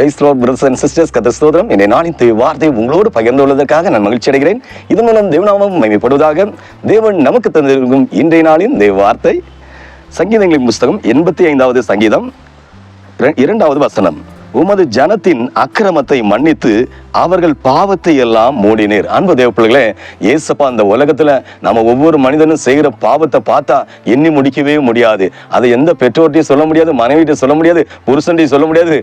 Price brothers and sisters கத்த ஸ்தோதரம் என்னை நாளின் தேவ வார்த்தை உங்களோடு பகிர்ந்து கொள்வதற்காக நான் மகிழ்ச்சி அடைகிறேன். இதன் மூலம் தேவநாமம் மகிமைப்படுவதாக தேவன் நமக்கு தந்திருக்கும் இன்றைய நாளின் தேவ வார்த்தை. சங்கீதங்களின் புஸ்தகம் எண்பத்தி ஐந்தாவது சங்கீதம். இரண்டாவது வசனம். உமது ஜனத்தின் அக்கிரமத்தை மன்னித்து அவர்கள் பாவத்தை எல்லாம் மூடினீர். அன்பு தேவப்பிள்ளைகளே ஏசப்பா அந்த உலகத்துல நம்ம ஒவ்வொரு மனிதனும் செய்கிற பாவத்தை பார்த்தா எண்ணி முடிக்கவே முடியாது. அதை எந்த பெற்றோர்ட்டையும் சொல்ல முடியாது மனைவிட்டையும் சொல்ல முடியாது புருஷன்டையும் சொல்ல முடியாது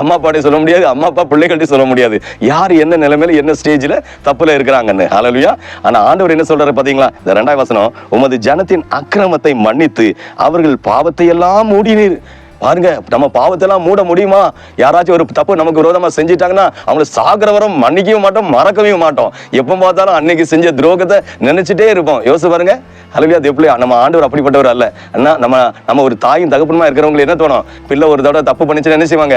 அம்மா அப்பாட்டையும் சொல்ல முடியாது அம்மா அப்பா பிள்ளைகள்ட்டையும் சொல்ல முடியாது. யார் என்ன நிலைமையில என்ன ஸ்டேஜில் தப்பில் இருக்கிறாங்கன்னு. ஹalleluya ஆனால் ஆண்டவர் என்ன சொல்றாரு பாத்தீங்களா? இந்த ரெண்டாவது வசனம் உமது ஜனத்தின் அக்கிரமத்தை மன்னித்து அவர்கள் பாவத்தை எல்லாம் மூடினீர். பாருங்க நம்ம பாவத்தெல்லாம் மூட முடியுமா? யாராச்சும் ஒரு தப்பு நமக்கு விரோதமா செஞ்சிட்டாங்கன்னா அவங்கள சாகிற வரம் மன்னிக்கவும் மாட்டோம் மறக்கவே மாட்டோம். எப்போ பார்த்தாலும் அன்னைக்கு செஞ்ச துரோகத்தை நினைச்சிட்டே இருப்போம். யோசிச்சு பாருங்க. அலுவலியா எப்படி நம்ம ஆண்டவர் அப்படிப்பட்டவர் அல்ல. அண்ணா நம்ம நம்ம ஒரு தாயும் தகப்பனுமா இருக்கிறவங்களுக்கு என்ன தோணும்? பிள்ளை ஒரு தடவை தப்பு பண்ணிச்சு என்ன செய்வாங்க?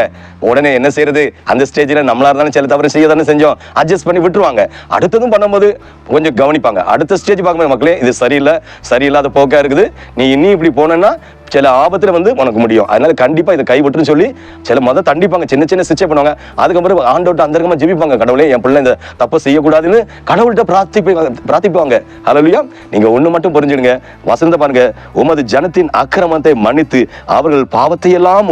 உடனே என்ன செய்யறது? அந்த ஸ்டேஜில் நம்மளா இருந்தாலும் சில தவறு செய்ய தானே செஞ்சோம். அட்ஜஸ்ட் பண்ணி விட்டுருவாங்க. அடுத்ததும் பண்ணும்போது கொஞ்சம் கவனிப்பாங்க. அடுத்த ஸ்டேஜ் பார்க்கும்போது மக்களே இது சரியில்லை. சரியில்லாத போக்கா இருக்குது. நீ இனி இப்படி போனேன்னா சில ஆபத்தில் வந்து உனக்கு முடியும். அதனால கண்டிப்பாக இதை கைவிட்டுன்னு சொல்லி சில மதம் தண்டிப்பாங்க. சின்ன சின்ன சிச்சை பண்ணுவாங்க. அதுக்கப்புறம் ஆண்டோட்ட அந்தரங்கமாக ஜெபிப்பாங்க. கடவுளே என் பிள்ளை இந்த தப்பை செய்யக்கூடாதுன்னு கடவுள்கிட்ட பிரார்த்திப்பாங்க பிரார்த்திப்பாங்க. ஹalleluya நீங்கள் ஒன்று மட்டும் புரிஞ்சுடுங்க. வசந்த பாருங்க. உமது ஜனத்தின் அக்கிரமத்தை மன்னித்து அவர்கள் பாவத்தையெல்லாம் எல்லாம்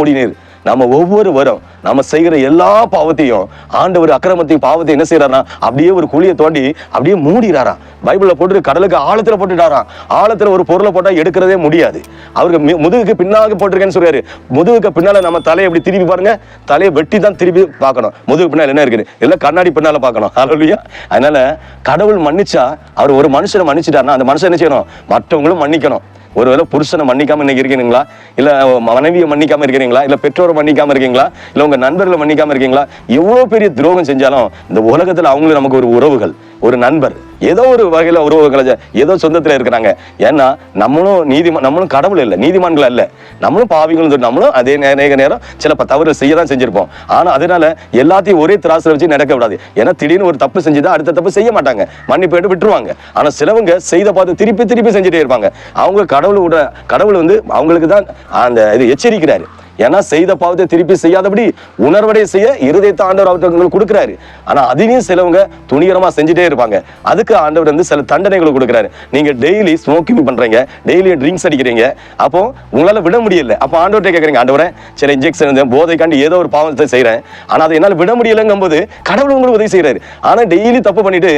நம்ம ஒவ்வொரு வரும். நம்ம செய்கிற எல்லா பாவத்தையும் ஆண்டவர் அக்கிரமத்தையும் பாவத்தையும் என்ன செய்யறாருன்னா அப்படியே ஒரு குழியை தோண்டி அப்படியே மூடிறாராம். பைபிளில் போட்டு கடலுக்கு ஆழத்தில் போட்டுட்டாராம். ஆழத்தில் ஒரு பொருளை போட்டால் எடுக்கிறதே முடியாது. அவருக்கு மி- முதுகுக்கு பின்னாக போட்டிருக்கேன்னு சொல்றாரு. முதுகுக்கு பின்னால நம்ம தலையை எப்படி திருப்பி பாருங்க? தலையை வெட்டி தான் திருப்பி பார்க்கணும். முதுகு பின்னால என்ன இருக்குது? எல்லாம் கண்ணாடி பின்னால பார்க்கணும். ஹalleluya அதனால கடவுள் மன்னிச்சா அவர் ஒரு மனுஷனை மன்னிச்சிட்டாருன்னா அந்த மனுஷன் என்ன செய்யணும்? மற்றவங்களும் மன்னிக்கணும். ஒருவேளை புருஷனை மன்னிக்காம இன்னைக்கு இருக்கிறீங்களா இல்ல மனைவியை மன்னிக்காம இருக்கிறீங்களா? இல்ல பெற்றோரை மன்னிக்காம இருக்கீங்களா? இல்ல உங்க நண்பர்களை மன்னிக்காம இருக்கீங்களா? எவ்வளவு பெரிய துரோகம் செஞ்சாலும் இந்த உலகத்துல அவங்களும் நமக்கு ஒரு உறவுகள். ஒரு நண்பர் ஏதோ ஒரு வகையில் உறவுகளை ஏதோ சொந்தத்தில் இருக்கிறாங்க. ஏன்னா நம்மளும் நீதி நம்மளும் கடவுள் இல்லை நீதிமான்கள் அல்ல. நம்மளும் பாவிகளும் தான். நம்மளும் அதே நேர நேரம் சில தவறு செய்ய தான் செஞ்சுருப்போம். ஆனால் அதனால எல்லாத்தையும் ஒரே திராசில் வச்சு நடக்க விடாது. ஏன்னா திடீர்னு ஒரு தப்பு செஞ்சுதான் அடுத்த தப்பு செய்ய மாட்டாங்க. மன்னிப்பு எடுத்து விட்டுருவாங்க. ஆனால் சிலவங்க செய்த பார்த்து திருப்பி திருப்பி செஞ்சுட்டே இருப்பாங்க. அவங்க கடவுளோட கடவுள் வந்து அவங்களுக்கு தான் அந்த இது எச்சரிக்கிறாரு. ஏன்னா செய்த பாவத்தை திருப்பி செய்யாதபடி உணர்வடை செய்ய இருதயத்தை ஆண்டவர் அவர்களுக்கு கொடுக்குறாரு. ஆனா அதையும் சிலவங்க துணிகரமா செஞ்சுட்டே இருப்பாங்க. அதுக்கு ஆண்டவர் வந்து சில தண்டனைகளை கொடுக்குறாரு. நீங்க டெய்லி ஸ்மோக்கிங் பண்றீங்க டெய்லி ட்ரிங்க்ஸ் அடிக்கிறீங்க. அப்போ உங்களால விட முடியல. அப்போ ஆண்டவர்கிட்ட கேட்குறீங்க ஆண்டவரே சில இன்ஜெக்ஷன் போதைக்காண்டி ஏதோ ஒரு பாவத்தை செய்கிறேன் ஆனால் அதை என்னால் விட முடியலைங்கும் போது கடவுள் உங்களுக்கு உதவி செய்கிறாரு ஆனால் டெய்லி தப்பு பண்ணிட்டு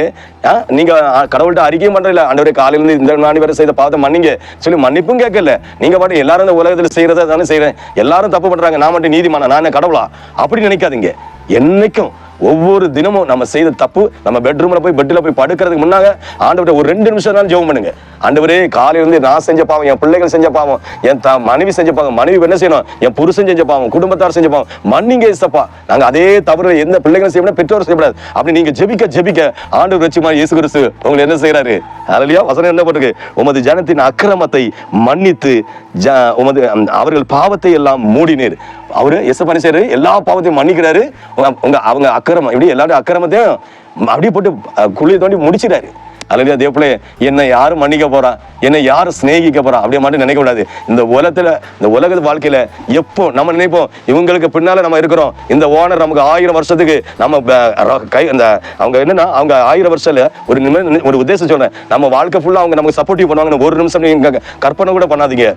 நீங்கள் நீங்க கடவுள்கிட்ட அறிக்கையும் பண்ணுறல ஆண்டவரே காலையிலேருந்து இந்த நாள் வரை செய்த பாவத்தை மன்னிங்க. சொல்லி மன்னிப்பும் கேட்கல. நீங்க பாட்டு எல்லாரும் இந்த உலகத்தில் செய்யறதை தானே செய்கிறேன் எல்லாரும் தப்பு பண்ணுறாங்க நான் மட்டும் நீதிமானா நான் என்ன கடவுளா? அப்படின்னு நினைக்காதீங்க. என்னைக்கும் ஒவ்வொரு தினமும் நம்ம செய்த தப்பு நம்ம பெட்ரூம்ல போய் பெட்டில் போய் படுக்கிறதுக்கு முன்னாக ஆண்டவர்கிட்ட ஒரு ரெண்டு நிமிஷம் தான் ஜெபம் பண்ணுங்க. ஆண்டவரே காலையில இருந்து நான் செஞ்ச பாவம் என் பிள்ளைகள் செஞ்ச பாவம் என் த மனைவி செஞ்ச பாவம் மனைவி என்ன செய்யணும் என் புருஷன் செஞ்ச பாவம் குடும்பத்தார் செஞ்ச பாவம் மன்னிங்க இசப்பா. நாங்கள் அதே தவறு எந்த பிள்ளைகளும் செய்யக்கூடாது பெற்றோர் செய்யக்கூடாது அப்படி நீங்க ஜெபிக்க ஜெபிக்க ஆண்டவர் வச்சுமா இயேசு கிறிஸ்து. உங்களை என்ன செய்யறாரு அதுலயா வசனம் என்ன போட்டிருக்கு? உமது ஜனத்தின் அக்கிரமத்தை மன்னித்து ஜ உமது அவர்கள் பாவத்தை எல்லாம் மூடினீர். அவரு எஸ் பண்ணி செய்யறாரு எல்லா பாவத்தையும் மன்னிக்கிறாரு. உங்க- அவங்க அக்கிரமம் இப்படி எல்லாரும் அக்கிரமத்தையும் அப்படியே போட்டு குழியை தோண்டி முடிச்சிடாரு அல்லது தேவப்பிள்ளை என்னை யாரும் மன்னிக்க போறா? என்னை யாரும் சிநேகிக்க போறா? அப்படியே மட்டும் நினைக்க கூடாது. இந்த உலகத்துல இந்த உலக வாழ்க்கையில எப்போ நம்ம நினைப்போம் இவங்களுக்கு பின்னால நம்ம இருக்கிறோம். இந்த ஓனர் நமக்கு ஆயிரம் வருஷத்துக்கு நம்ம கை அந்த அவங்க என்னன்னா அவங்க ஆயிரம் வருஷத்துல ஒரு நிமிஷம் ஒரு உத்தேசம் சொல்றேன். நம்ம வாழ்க்கை ஃபுல்லா அவங்க நமக்கு சப்போர்ட்டிவ் பண்ணுவாங்கன்னு ஒரு நிமிஷம் நீங்க கற்பனை கூட பண்ணாதீங்க.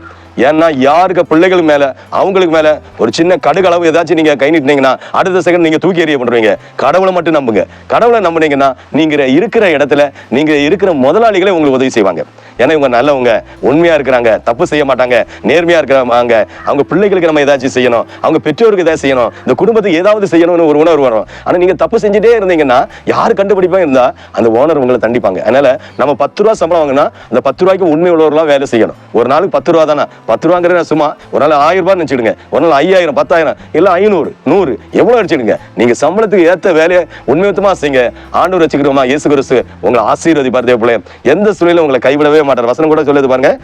ஏன்னா யாருக்கு பிள்ளைகள் மேல அவங்களுக்கு மேல ஒரு சின்ன கடுகளவு ஏதாச்சும் நீங்க கை நீட்டினீங்கன்னா அடுத்த செகண்ட் நீங்க தூக்கி எறிய பண்றீங்க கடவுளை மட்டும் நம்புங்க. கடவுளை நம்புனீங்கன்னா நீங்க இருக்கிற இடத்துல நீங்க இருக்கிற முதலாளிகளே உங்களுக்கு உதவி செய்வாங்க. ஏன்னா இவங்க நல்லவங்க உண்மையாக இருக்கிறாங்க தப்பு செய்ய மாட்டாங்க நேர்மையாக இருக்கிறாங்க அவங்க பிள்ளைகளுக்கு நம்ம ஏதாச்சும் செய்யணும் அவங்க பெற்றோருக்கு ஏதாவது செய்யணும் இந்த குடும்பத்துக்கு ஏதாவது செய்யணும்னு ஒரு உணர்வு வரும். ஆனால் நீங்கள் தப்பு செஞ்சுட்டே இருந்தீங்கன்னா யார் கண்டுபிடிப்பாங்க இருந்தால் அந்த ஓனர் உங்களை தண்டிப்பாங்க. அதனால் நம்ம பத்து ரூபா சம்பளம் வாங்கினா அந்த பத்து ரூபாய்க்கு உண்மை உள்ளவர்களாக வேலை செய்யணும். ஒரு நாளுக்கு பத்து ரூபா தானே? பத்து ரூபாங்கிறத சும்மா ஒரு நாள் ஆயிரம் ரூபாய் நினைச்சிடுங்க ஒரு நாள் ஐயாயிரம் பத்தாயிரம் இல்லை ஐநூறு நூறு எவ்வளோ அடிச்சிடுங்க நீங்கள் சம்பளத்துக்கு ஏற்ற வேலையை உண்மையுத்தமாக செய்யுங்க. ஆண்டூர் வச்சுக்கிறோமா இயேசு கிறிஸ்து உங்களை ஆசீர்வதிப்பார் தேவப்பிள்ளை எந்த சூழ்நிலையும் உங்களை கைவிடவே மாட்டார். வசனம் கூட சொல்லுது பாருங்க.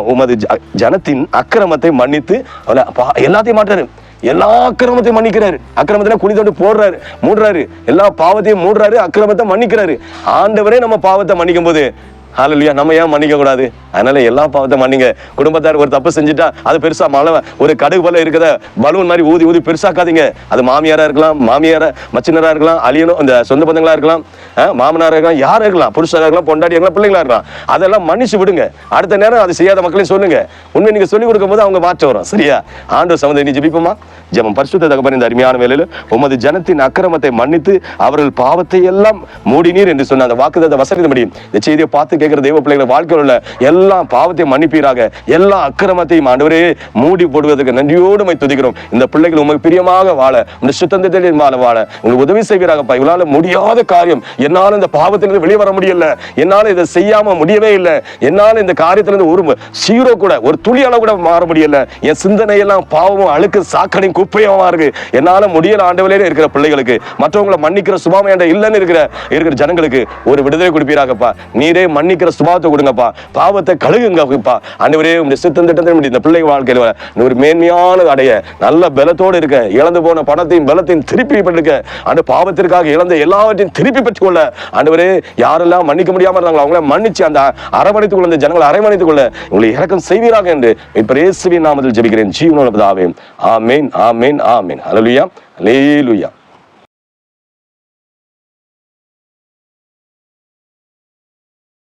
உமது ஜனத்தின் அக்கிரமத்தை மன்னித்து பா- எல்லாத்தையும் மாட்டாரு எல்லா அக்கிரமத்தையும் மன்னிக்கிறாரு. அக்கிரமத்துல குழி தோண்டி போடுறாரு மூடுறாரு. எல்லா பாவத்தையும் மூடுறாரு அக்கிரமத்தை மன்னிக்கிறாரு. ஆண்டவரே நம்ம பாவத்தை மன்னிக்கும் போது ஹalleluya நம்ம ஏன் மன்னிக்க கூடாது? அதனால எல்லா பாவத்தை மன்னிங்க. குடும்பத்தார் ஒரு தப்பு செஞ்சுட்டா அது பெருசா மழை ஒரு கடுகு போல இருக்கிற பலூன் மாதிரி ஊதி ஊதி பெருசாக்காதீங்க. அது மாமியாரா இருக்கலாம் மாமியார மச்சினரா இருக்கலாம் அழியனும் இந்த சொந்த பந்தங்களா இருக்கலாம் அஹ், மாமனாரா இருக்கலாம் யாரா இருக்கலாம் புருஷராக இருக்கலாம் பொண்டாடி இருக்கலாம் பிள்ளைங்களா இருக்கலாம் அதெல்லாம் மன்னிச்சு விடுங்க. அடுத்த நேரம் அது செய்யாத மக்களையும் சொல்லுங்க. உண்மை நீங்க சொல்லி கொடுக்கும் போது அவங்க மாற்றம் வரும். சரியா? ஆண்டு சம்மந்த நீ ஜபிப்போமா? ஜெபம் பரிசுத்த தகப்பன் இந்த அருமையான வேலையில் உமது ஜனத்தின் அக்கிரமத்தை மன்னித்து அவர்கள் பாவத்தை எல்லாம் மூடினீர் என்று சொன்ன அந்த வாக்குதாத வசதி முடியும் இந்த செய்தியை பார்த்து கேட்கிற தெய்வ பிள்ளைகளை வாழ்க்கையில் உள்ள எல்லா பாவத்தையும் மன்னிப்பீராக. எல்லா அக்கிரமத்தையும் ஆண்டவரே மூடி போடுவதற்கு நன்றியோடு மை துதிக்கிறோம். இந்த பிள்ளைகள் உமக்கு பிரியமாக வாழ இந்த சுத்தந்தத்தில் வாழ வாழ. உங்களுக்கு உதவி செய்வீராகப்பா. இவளால் முடியாத காரியம். என்னால் இந்த பாவத்திலிருந்து வெளியே வர முடியல. என்னால் இதை செய்யாம முடியவே இல்லை. என்னால் இந்த காரியத்திலிருந்து ஒரு சீரோ கூட ஒரு துளி அளவு கூட மாற முடியல. என் சிந்தனையெல்லாம் பாவமும் அழுக்கு சாக்கடையும் குப்பையுமா இருக்கு. என்னால் முடியல ஆண்டவளே இருக்கிற பிள்ளைகளுக்கு. மற்றவங்களை மன்னிக்கிற சுபாமையாண்ட இல்லைன்னு இருக்கிற இருக்கிற ஜனங்களுக்கு ஒரு விடுதலை கொடுப்பீராகப்பா. நீரே மன்னி மன்னிக்கிற சுபாவத்தை கொடுங்கப்பா. பாவத்தை கழுகுங்கப்பா ஆண்டவரே உங்களுடைய சித்தம் திட்டத்தை இந்த பிள்ளை வாழ்க்கையில ஒரு மேன்மையான அடைய நல்ல பலத்தோடு இருக்க. இழந்து போன பணத்தையும் பலத்தையும் திருப்பி பெற்றுக்க. அந்த பாவத்திற்காக இழந்த எல்லாவற்றையும் திருப்பி பெற்றுக்கொள்ள. ஆண்டவரே யாரெல்லாம் மன்னிக்க முடியாம இருந்தாங்களோ அவங்கள மன்னிச்சு அந்த அரவணைத்துக் கொள்ள இந்த ஜனங்களை அரவணைத்துக் கொள்ள உங்களை இறக்கம் செய்வீராக என்று இப்ப இயேசுவின் நாமத்தில் ஜெபிக்கிறேன். ஜீவனோட பிதாவே. ஆமேன் ஆமேன் ஆமேன். அலலுயா லேலுயா